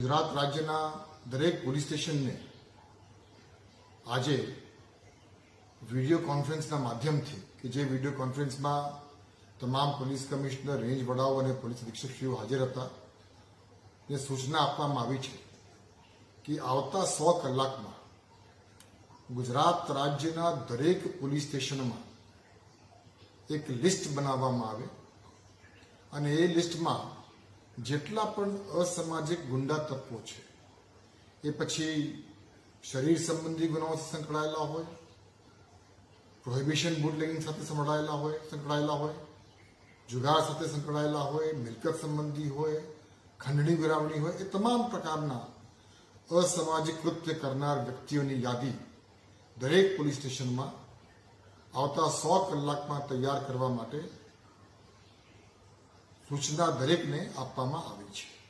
ગુજરાત રાજ્યના દરેક પોલીસ સ્ટેશનને આજે વિડીયો કોન્ફરન્સના માધ્યમથી કે જે વિડીયો કોન્ફરન્સમાં તમામ પોલીસ કમિશનર રેન્જ વડાઓ અને પોલીસ અધિક્ષકશ્રીઓ હાજર હતા ને સૂચના આપવામાં આવી છે કે આવતા સો કલાકમાં ગુજરાત રાજ્યના દરેક પોલીસ સ્ટેશનમાં એક લિસ્ટ બનાવવામાં આવે અને એ લિસ્ટમાં જેટલા પણ અસામાજિક ગુંડા તત્વો છે, એ પછી શરીર સંબંધી ગુનાઓથી સંકળાયેલા હોય પ્રોહિબિશન બુટલેગિંગ સાથે સંકળાયેલા હોય સંકળાયેલા હોય, જુગાર સાથે સંકળાયેલા હોય, મિલકત સંબંધી હોય, ખંડણી ગુરાવણી હોય, એ તમામ પ્રકારના અસામાજિક કૃત્ય કરનાર વ્યક્તિઓની યાદી દરેક પોલીસ સ્ટેશનમાં આવતા સો કલાકમાં તૈયાર કરવા માટે સૂચના દરેકને આપવામાં આવી છે.